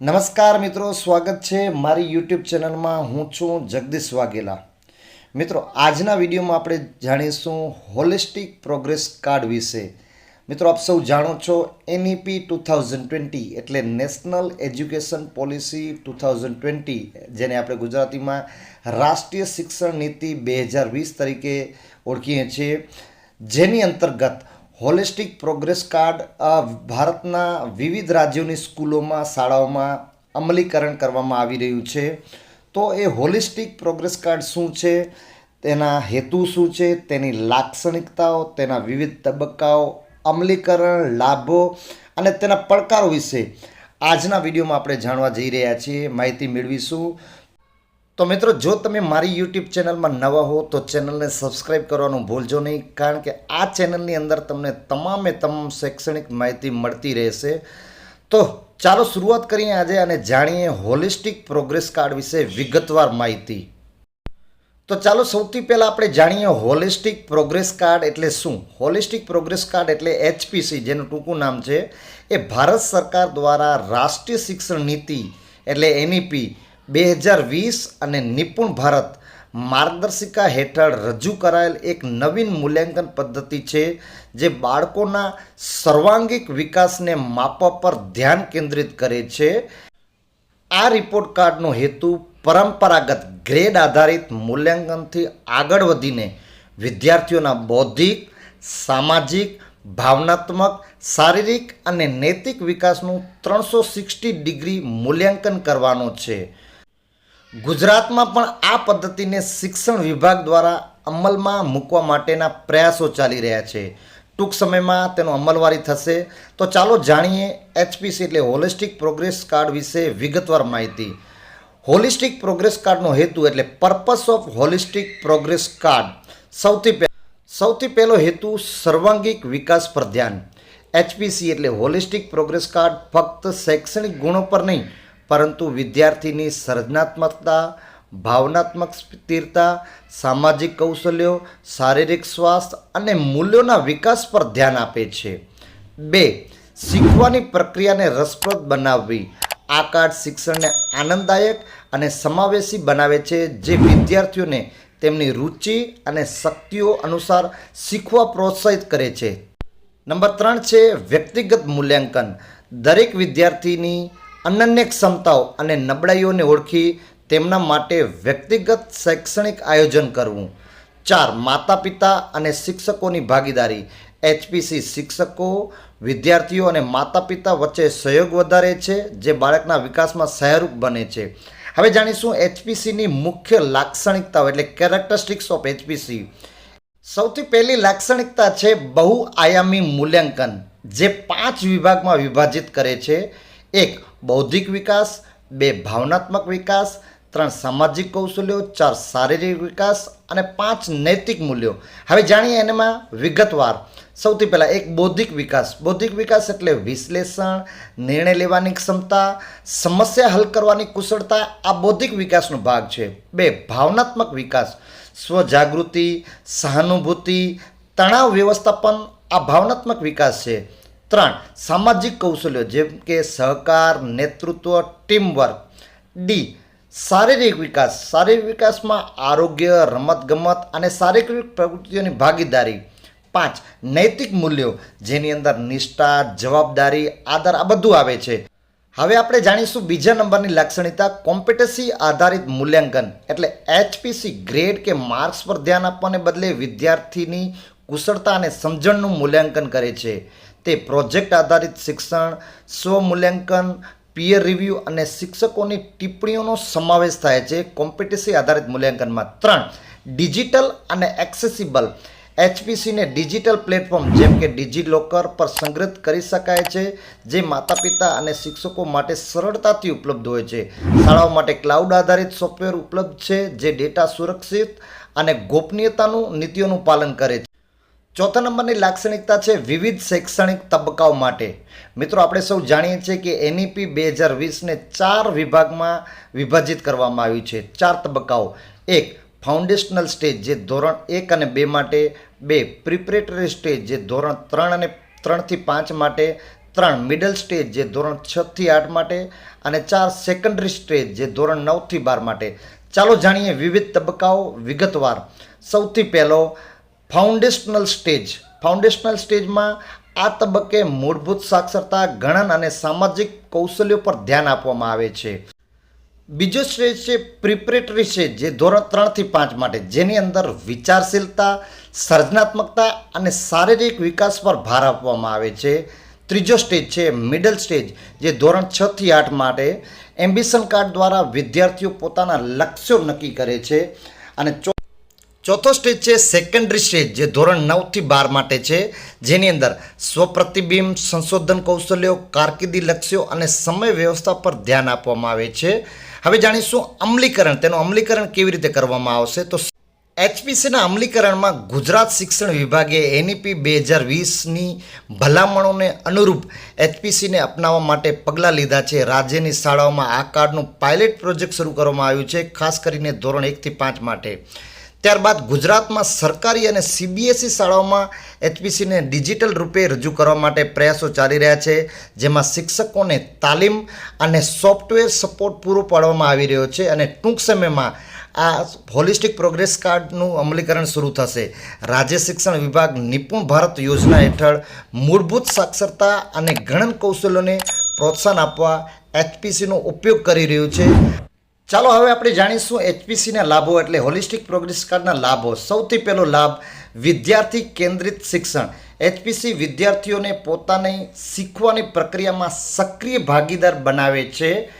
નમસ્કાર મિત્રો, સ્વાગત છે મારી યુટ્યુબ ચેનલમાં. હું છું જગદીશ વાઘેલા. મિત્રો, આજના વિડીયોમાં આપણે જાણીશું હોલિસ્ટિક પ્રોગ્રેસ કાર્ડ વિશે. મિત્રો, આપ સૌ જાણો છો એનઈપી ટુ થાઉઝન્ડ ટ્વેન્ટી એટલે national education policy two thousand twenty જેને આપણે ગુજરાતીમાં રાષ્ટ્રીય શિક્ષણ નીતિ બે હજાર વીસ તરીકે ઓળખીએ છીએ. જેની અંતર્ગત હોલિસ્ટિક પ્રોગ્રેસ કાર્ડ ભારતના વિવિધ રાજ્યોની સ્કૂલોમાં, શાળાઓમાં અમલીકરણ કરવામાં આવી રહ્યું છે. તો એ હોલિસ્ટિક પ્રોગ્રેસ કાર્ડ શું છે? તેના હેતુ શું છે? તેની લાક્ષણિકતાઓ, તેના વિવિધ તબક્કાઓ, અમલીકરણ, લાભો અને તેના પડકારો વિશે આજના વિડીયોમાં આપણે જાણવા જઈ રહ્યા છીએ. માહિતી મેળવીશું. તો મિત્રો, જો તમે મારી યુટ્યુબ ચેનલમાં નવા હો, તો ચેનલને સબસ્ક્રાઈબ કરવાનું ભૂલજો નહીં, કારણ કે આ ચેનલની અંદર તમને તમામે તમામ શૈક્ષણિક માહિતી મળતી રહેશે. તો ચાલો શરૂઆત કરીએ આજે અને જાણીએ હોલિસ્ટિક પ્રોગ્રેસ કાર્ડ વિશે વિગતવાર માહિતી. તો ચાલો સૌથી પહેલાં આપણે જાણીએ હોલિસ્ટિક પ્રોગ્રેસ કાર્ડ એટલે શું? હોલિસ્ટિક પ્રોગ્રેસ કાર્ડ એટલે એચપીસી જેનું ટૂંકું નામ છે, એ ભારત સરકાર દ્વારા રાષ્ટ્રીય શિક્ષણ નીતિ, એટલે એનઈપી બે હજાર વીસ અને નિપુણ ભારત માર્ગદર્શિકા હેઠળ રજૂ કરાયેલ એક નવીન મૂલ્યાંકન પદ્ધતિ છે, જે બાળકોના સર્વાંગિક વિકાસને માપવા પર ધ્યાન કેન્દ્રિત કરે છે. આ રિપોર્ટ કાર્ડનો હેતુ પરંપરાગત ગ્રેડ આધારિત મૂલ્યાંકનથી આગળ વધીને વિદ્યાર્થીઓના બૌદ્ધિક, સામાજિક, ભાવનાત્મક, શારીરિક અને નૈતિક વિકાસનું ત્રણસો સિક્સટી ડિગ્રી મૂલ્યાંકન કરવાનો છે. ગુજરાતમાં પણ આ પદ્ધતિને શિક્ષણ વિભાગ દ્વારા અમલમાં મૂકવા માટેના પ્રયાસો ચાલી રહ્યા છે. ટૂંક સમયમાં તેનો અમલવારી થશે. તો ચાલો જાણીએ એચપીસી એટલે હોલિસ્ટિક પ્રોગ્રેસ કાર્ડ વિશે વિગતવાર માહિતી. હોલિસ્ટિક પ્રોગ્રેસ કાર્ડનો હેતુ એટલે purpose of holistic progress card. સૌથી સૌથી પહેલો હેતુ સર્વાંગિક વિકાસ પર ધ્યાન. એચપીસી એટલે હોલિસ્ટિક પ્રોગ્રેસ કાર્ડ ફક્ત શૈક્ષણિક ગુણો પર નહીં પરંતુ વિદ્યાર્થીની સર્જનાત્મકતા, ભાવનાત્મક સ્થિરતા, સામાજિક કૌશલ્યો, શારીરિક સ્વાસ્થ્ય અને મૂલ્યોના વિકાસ પર ધ્યાન આપે છે. બે, શીખવાની પ્રક્રિયાને રસપ્રદ બનાવવી. આ કાર્ડ શિક્ષણને આનંદદાયક અને સમાવેશી બનાવે છે, જે વિદ્યાર્થીઓને તેમની રુચિ અને શક્તિઓ અનુસાર શીખવા પ્રોત્સાહિત કરે છે. નંબર ત્રણ છે વ્યક્તિગત મૂલ્યાંકન. દરેક વિદ્યાર્થીની અનન્ય ક્ષમતાઓ અને નબળાઈઓને ઓળખી તેમના માટે વ્યક્તિગત શૈક્ષણિક આયોજન કરવું. ચાર માતા પિતા અને શિક્ષકોની ભાગીદારી. એચપીસી શિક્ષકો, વિદ્યાર્થીઓ અને માતા પિતા વચ્ચે સહયોગ વધારે છે, જે બાળકના વિકાસમાં સહાયરૂપ બને છે. હવે જાણીશું એચપીસીની મુખ્ય લાક્ષણિકતાઓ એટલે કેરેક્ટરિસ્ટિક્સ ઓફ એચપીસી. સૌથી પહેલી લાક્ષણિકતા છે બહુઆયામી મૂલ્યાંકન, જે પાંચ વિભાગમાં વિભાજિત કરે છે. એક, બૌદ્ધિક વિકાસ, બે, ભાવનાત્મક વિકાસ, ત્રણ, સામાજિક કૌશલ્યો, ચાર, શારીરિક વિકાસ અને પાંચ, નૈતિક મૂલ્યો. હવે જાણીએ એનામાં વિગતવાર. સૌથી પહેલાં એક, બૌદ્ધિક વિકાસ. બૌદ્ધિક વિકાસ એટલે વિશ્લેષણ, નિર્ણય લેવાની ક્ષમતા, સમસ્યા હલ કરવાની કુશળતા, આ બૌદ્ધિક વિકાસનો ભાગ છે. બે, ભાવનાત્મક વિકાસ. સ્વજાગૃતિ, સહાનુભૂતિ, તણાવ વ્યવસ્થાપન, આ ભાવનાત્મક વિકાસ છે. ત્રણ, સામાજિક કૌશલ્યો જેમ કે સહકાર, નેતૃત્વ, ટીમવર્ક. ડી, શારીરિક વિકાસ. શારીરિક વિકાસમાં આરોગ્ય, રમતગમત અને શારીરિક પ્રવૃત્તિઓની ભાગીદારી. પાંચ, નૈતિક મૂલ્યો જેની અંદર નિષ્ઠા, જવાબદારી, આદર આ બધું આવે છે. હવે આપણે જાણીશું બીજા નંબરની લાક્ષણિકતા કોમ્પિટન્સી આધારિત મૂલ્યાંકન. એટલે એચપીસી ગ્રેડ કે માર્ક્સ પર ધ્યાન આપવાને બદલે વિદ્યાર્થીની કુશળતા અને સમજણનું મૂલ્યાંકન કરે છે. તે પ્રોજેક્ટ આધારિત શિક્ષણ, સ્વ મૂલ્યાંકન પીયર રિવ્યૂ અને શિક્ષકોની ટિપ્પણીઓનો સમાવેશ થાય છે કોમ્પિટિસી આધારિત મૂલ્યાંકનમાં. ત્રણ ડિજિટલ અને એક્સેસિબલ એચપીસીને ડિજિટલ પ્લેટફોર્મ જેમ કે ડિજિલોકર પર સંગ્રહિત કરી શકાય છે, જે માતા પિતા અને શિક્ષકો માટે સરળતાથી ઉપલબ્ધ હોય છે. શાળાઓ માટે ક્લાઉડ આધારિત સોફ્ટવેર ઉપલબ્ધ છે, જે ડેટા સુરક્ષિત અને ગોપનીયતાનું નીતિઓનું પાલન કરે છે. ચોથા નંબરની લાક્ષણિકતા છે વિવિધ શૈક્ષણિક તબક્કાઓ માટે. મિત્રો, આપણે સૌ જાણીએ છીએ કે એનઈપી બે હજાર વીસને ચાર વિભાગમાં વિભાજિત કરવામાં આવ્યું છે. ચાર તબક્કાઓ. એક, ફાઉન્ડેશનલ સ્ટેજ, જે ધોરણ એક અને બે માટે, બે, પ્રિપરેટરી સ્ટેજ, જે ધોરણ ત્રણ અને ત્રણથી પાંચ માટે, ત્રણ, મિડલ સ્ટેજ, જે ધોરણ છથી આઠ માટે, અને ચાર, સેકન્ડરી સ્ટેજ, જે ધોરણ નવથી બાર માટે. ચાલો જાણીએ વિવિધ તબક્કાઓ વિગતવાર. સૌથી પહેલો ફાઉન્ડેશનલ સ્ટેજ ફાઉન્ડેશનલ સ્ટેજમાં આ તબક્કે મૂળભૂત સાક્ષરતા, ગણન અને સામાજિક કૌશલ્યો પર ધ્યાન આપવામાં આવે છે. બીજો સ્ટેજ છે પ્રિપરેટરી સ્ટેજ જે ધોરણ ત્રણથી પાંચ માટે, જેની અંદર વિચારશીલતા, સર્જનાત્મકતા અને શારીરિક વિકાસ પર ભાર આપવામાં આવે છે. ત્રીજો સ્ટેજ છે મિડલ સ્ટેજ જે ધોરણ છથી આઠ માટે એમ્બિશન કાર્ડ દ્વારા વિદ્યાર્થીઓ પોતાના લક્ષ્યો નક્કી કરે છે અને ચો ચોથો સ્ટેજ છે સેકન્ડરી સ્ટેજ, જે ધોરણ નવથી બાર માટે છે. જેની અંદર સ્વપ્રતિબિંબ, સંશોધન કૌશલ્યો, કારકિર્દી લક્ષ્યો અને સમય વ્યવસ્થા પર ધ્યાન આપવામાં આવે છે. હવે જાણીશું અમલીકરણ, તેનું અમલીકરણ કેવી રીતે કરવામાં આવશે? તો એચપીસીના અમલીકરણમાં ગુજરાત શિક્ષણ વિભાગે એનઈપી બે હજાર વીસની ભલામણોને અનુરૂપ એચપીસીને અપનાવવા માટે પગલાં લીધા છે. રાજ્યની શાળાઓમાં આ કાર્ડનું પાયલટ પ્રોજેક્ટ શરૂ કરવામાં આવ્યું છે, ખાસ કરીને ધોરણ એકથી પાંચ માટે. ત્યારબાદ ગુજરાતમાં સરકારી અને સીબીએસઈ શાળાઓમાં એચપીસીને ડિજિટલ રૂપે રજૂ કરવા માટે પ્રયાસો ચાલી રહ્યા છે, જેમાં શિક્ષકોને તાલીમ અને સોફ્ટવેર સપોર્ટ પૂરો પાડવામાં આવી રહ્યો છે અને ટૂંક સમયમાં આ હોલિસ્ટિક પ્રોગ્રેસ કાર્ડનું અમલીકરણ શરૂ થશે. રાજ્ય શિક્ષણ વિભાગ નિપુણ ભારત યોજના હેઠળ મૂળભૂત સાક્ષરતા અને ગણન કૌશલ્યોને પ્રોત્સાહન આપવા એચપીસીનો ઉપયોગ કરી રહ્યું છે. ચાલો હવે આપણે જાણીશું એચપીસીના લાભો એટલે હોલિસ્ટિક પ્રોગ્રેસ કાર્ડના લાભો. સૌથી પહેલો લાભ, વિદ્યાર્થી કેન્દ્રિત શિક્ષણ. એચપીસી વિદ્યાર્થીઓને પોતાની શીખવાની પ્રક્રિયામાં સક્રિય ભાગીદાર બનાવે છે.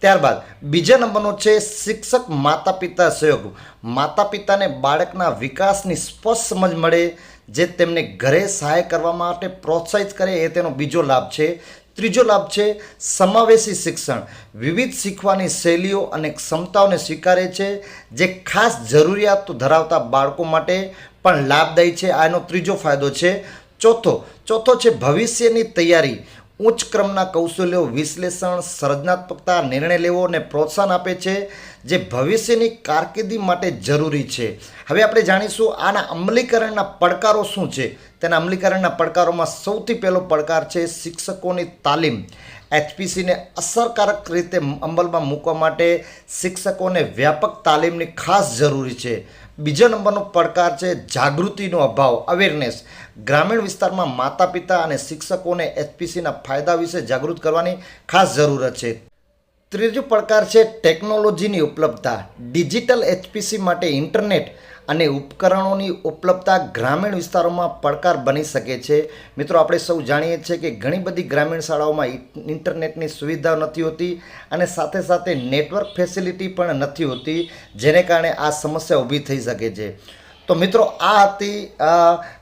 ત્યારબાદ, બીજા નંબરનો છે શિક્ષક માતા પિતા સહયોગ. માતા પિતાને બાળકના વિકાસની સ્પષ્ટ સમજ મળે, જે તેમને ઘરે સહાય કરવા માટે પ્રોત્સાહિત કરે, એ તેનો બીજો લાભ છે. ત્રીજો લાભ છે સમાવેશી શિક્ષણ. વિવિધ શીખવાની શૈલીઓ અને ક્ષમતાઓને સ્વીકારે છે, જે ખાસ જરૂરિયાતો ધરાવતા બાળકો માટે પણ લાભદાયી છે. આનો ત્રીજો ફાયદો છે. ચોથો ચોથો છે ભવિષ્યની તૈયારી. ઉચ્ચ ક્રમના કૌશલ્યો વિશ્લેષણ, સર્જનાત્મકતા, નિર્ણય લેવો અને પ્રોત્સાહન આપે છે. જે ભવિષ્યની કારકિર્દી માટે જરૂરી છે. હવે આપણે જાણીશું આના અમલીકરણના પડકારો શું છે. તેના અમલીકરણના પડકારોમાં સૌથી પહેલો પડકાર છે શિક્ષકોની તાલીમ. એચપીસીને અસરકારક રીતે અમલમાં મૂકવા માટે શિક્ષકોને વ્યાપક તાલીમની ખાસ જરૂરી છે. બીજા નંબરનો પડકાર છે જાગૃતિનો અભાવ અવેરનેસ ગ્રામીણ વિસ્તારમાં માતા પિતા અને શિક્ષકોને એચપીસીના ફાયદા વિશે જાગૃત કરવાની ખાસ જરૂરત છે. ત્રીજો પડકાર છે ટેકનોલોજીની ઉપલબ્ધતા. ડિજિટલ એચપીસી માટે ઇન્ટરનેટ અને ઉપકરણોની ઉપલબ્ધતા ગ્રામીણ વિસ્તારોમાં પડકાર બની શકે છે. મિત્રો, આપણે સૌ જાણીએ છીએ કે ઘણી બધી ગ્રામીણ શાળાઓમાં ઇન્ટરનેટની સુવિધા નથી હોતી અને સાથે સાથે નેટવર્ક ફેસિલિટી પણ નથી હોતી, જેને કારણે આ સમસ્યા ઊભી થઈ શકે છે. તો મિત્રો, આ હતી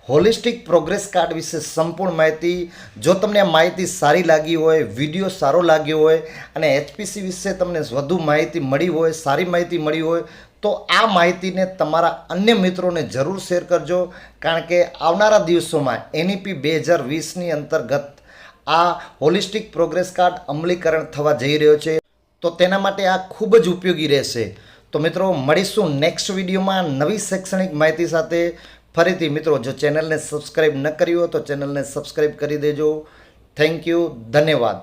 હોલિસ્ટિક પ્રોગ્રેસ કાર્ડ વિશે સંપૂર્ણ માહિતી. જો તમને આ માહિતી સારી લાગી હોય, વીડિયો સારો લાગ્યો હોય, અને એચપીસી વિશે તમને વધુ માહિતી મળી હોય, સારી માહિતી મળી હોય, તો આ માહિતીને તમારા અન્ય મિત્રોને જરૂર શેર કરજો. કારણ કે આવનારા દિવસોમાં એનઈપી બે હજાર વીસની અંતર્ગત આ હોલિસ્ટિક પ્રોગ્રેસ કાર્ડ અમલીકરણ થવા જઈ રહ્યો છે. તો તેના માટે આ ખૂબ જ ઉપયોગી રહેશે. તો મિત્રો, મળીશું નેક્સ્ટ વિડીયોમાં નવી શૈક્ષણિક માહિતી સાથે. ફરીથી મિત્રો, જો ચેનલને સબસ્ક્રાઈબ ન કરી હોય તો ચેનલને સબસ્ક્રાઈબ કરી દેજો. થેન્ક યુ ધન્યવાદ.